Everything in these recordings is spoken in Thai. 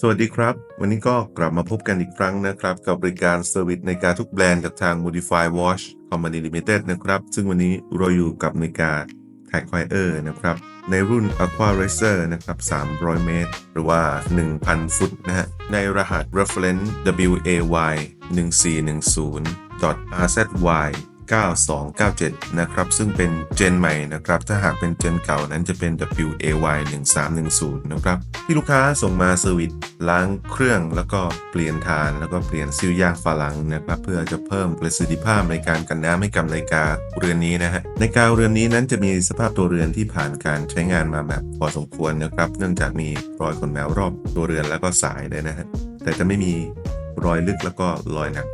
สวัสดีครับ วันนี้ก็กลับมาพบกันอีกครั้งนะครับ กับบริการเซอร์วิสในการทุกแบรนด์จากทาง Modify Watch Company Limited นะครับ ซึ่งวันนี้เราอยู่กับนาฬิกา Tag Heuer นะครับ ในรุ่น Aqua Racer นะครับ 300 เมตร หรือว่า 1,000 ฟุตนะฮะ ในรหัส reference WAY 1410 RZY 9297 นะครับ ซึ่งเป็นเจนใหม่นะครับ ถ้าหากเป็นเจนเก่านั้นจะเป็น WAY 1310 นะครับ ที่ลูกค้าส่งมาเซอร์วิสล้างเครื่องแล้วก็เปลี่ยนฐานแล้วก็เปลี่ยนซิลยางฝาหลังนะครับ เพื่อจะเพิ่มประสิทธิภาพในการกันน้ำให้กับนาฬิกาเรือนนี้นะฮะนาฬิกาเรือนนี้นั้นจะมีสภาพตัวเรือนที่ผ่านการใช้งานมาแบบพอสมควรนะครับ เนื่องจากมีรอยขนแมวรอบตัวเรือนแล้วก็สายเลยนะฮะแต่จะไม่มีรอยลึกแล้วก็รอยหนัก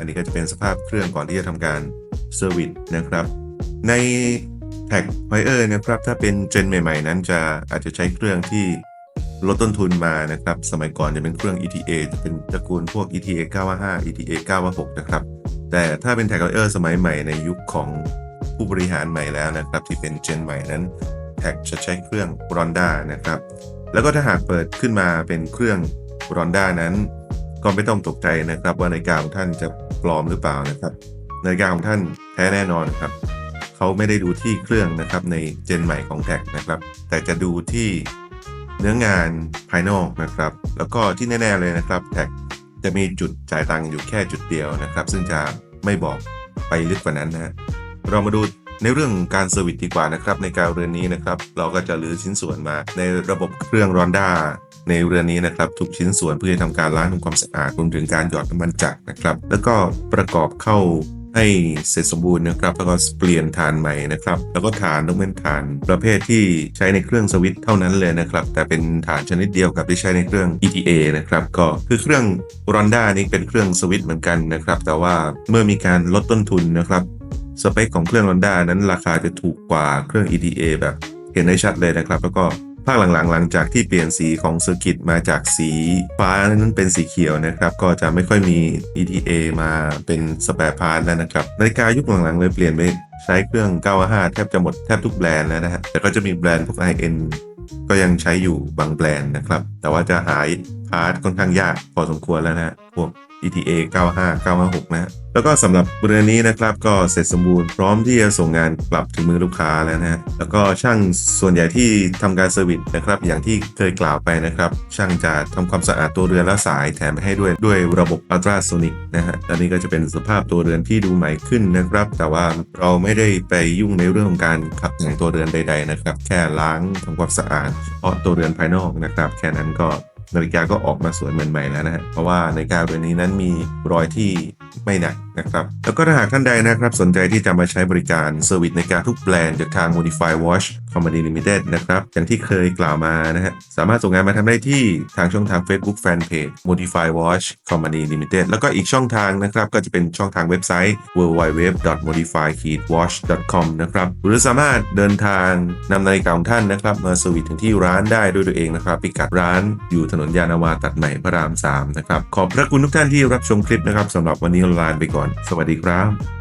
อันนี้ก็จะเป็นสภาพเครื่องก่อนที่จะทำการเซอร์วิสนะครับ ในแท็กไ e เออร์นะครับ ถ้าเป็นเจนใหม่ๆ นั้นจะอาจจะใช้เครื่องที่ลดต้นทุนมานะครับ สมัยก่อนจะเป็นเครื่อง ETA จะเป็นตระกูลพวก ETA 955 ETA 956นะครับ แต่ถ้าเป็นแท็กไ e เออร์สมัยใหม่ในยุคของผู้บริหารใหม่แล้วนะครับ ที่เป็นเจนใหม่นั้นแท็กจะใช้เครื่อง Ronda นะครับ แล้วก็ถ้าหากเปิดขึ้นมาเป็นเครื่อง Ronda นั้น ก็ไม่ต้องตกใจนะครับว่านาฬิกาของท่านจะ ปลอมหรือเปล่านะครับนาฬิกาของท่านแท้แน่นอนครับเขาไม่ได้ดูที่เครื่องนะครับในเจนใหม่ของแท็กนะครับ แต่จะดูที่เนื้องานภายนอกนะครับ แล้วก็ที่แน่ ๆเลยนะครับแท็กจะมีจุดจ่ายตังค์อยู่แค่จุดเดียวนะครับ ซึ่งจะไม่บอกไปลึกกว่านั้นนะฮะเรามาดูในเรื่องการเซอร์วิสดีกว่านะครับในการเรือนนี้นะครับ เราก็จะรื้อชิ้นส่วนมาในระบบเครื่องรอนด้า ในเรือนี้นะครับทุกชิ้นส่วนเพื่อทำการล้างทำความสะอาดรวมถึงการหยอดน้ำมันจักรนะครับ แล้วก็ประกอบเข้าให้เสร็จสมบูรณ์นะครับแล้วก็เปลี่ยนฐานใหม่นะครับ แล้วก็ฐานต้องเป็นฐานประเภทที่ใช้ในเครื่องสวิตเท่านั้นเลยนะครับ แต่เป็นฐานชนิดเดียวกับที่ใช้ในเครื่อง ETA นะครับก็คือเครื่อง Ronda นี้เป็นเครื่องสวิตเหมือนกันนะครับ แต่ว่าเมื่อมีการลดต้นทุนนะครับสเปคของเครื่อง Honda นั้นราคาจะถูกกว่าเครื่อง ETA แบบเห็นได้ชัดเลยนะครับ แล้วก็ ภาคหลังๆ หลังจากที่เปลี่ยนสีของเซอร์กิตมาจากสีฟ้านั้นเป็นสีเขียวนะครับ ก็จะไม่ค่อยมี ETA มาเป็นสแปร์พาร์ทแล้วนะครับ นาฬิกายุคหลังๆ เลยเปลี่ยนไปใช้เครื่อง 955 แทบจะหมดแทบทุกแบรนด์แล้วนะฮะ แต่ก็จะมีแบรนด์พวก i-n ก็ยังใช้อยู่บางแบรนด์นะครับ แต่ว่าจะหายพาร์ทค่อนข้างยากพอสมควรแล้วนะฮะพวก ETA 95 956 นะแล้วก็สำหรับเรือนี้นะครับก็เสร็จสมบูรณ์พร้อมที่จะส่งงานกลับถึงมือลูกค้าแล้วนะฮะแล้วก็ช่างส่วนใหญ่ที่ทำการเซอร์วิสนะครับอย่างที่เคยกล่าวไปนะครับช่างจะทำความสะอาดตัวเรือและสายแถมให้ด้วยด้วยระบบอัลตราโซนิกนะฮะและนี่ก็จะเป็นสภาพตัวเรือนที่ดูใหม่ขึ้นนะครับ แต่ว่าเราไม่ได้ไปยุ่งในเรื่องของการขับแต่งตัวเรือนใด ๆนะครับ แค่ล้างทำความสะอาดเพาะตัวเรือนภายนอกนะครับ แค่นั้นก็ นาฬิกาก็ออกมาสวยเหมือนใหม่แล้วนะฮะเพราะว่านาฬิกาเรือนนี้นั้นมีรอยที่ ไม่หนักนะครับ แล้วก็ถ้าหากท่านใดนะครับสนใจที่จะมาใช้บริการเซอร์วิสในการทุกแบรนด์จากทาง Modify Watch Company Limited นะครับอย่างที่เคยกล่าวมานะฮะสามารถส่งงานมาทำได้ที่ทางช่องทาง Facebook Fanpage Modify Watch Company Limited แล้วก็อีกช่องทางนะครับก็จะเป็นช่องทางเว็บไซต์ www.modify-watch.com นะครับหรือสามารถเดินทางนำนาฬิกาของท่านนะครับมาเซอร์วิสถึงที่ร้านได้ด้วยตัวเองนะครับพิกัดร้านอยู่ถนนยานาวาตัดใหม่พระราม3นะครับขอบพระคุณทุกท่านที่รับชมคลิปนะครับสำหรับวันนี้นี้ลาไปก่อน สวัสดีครับ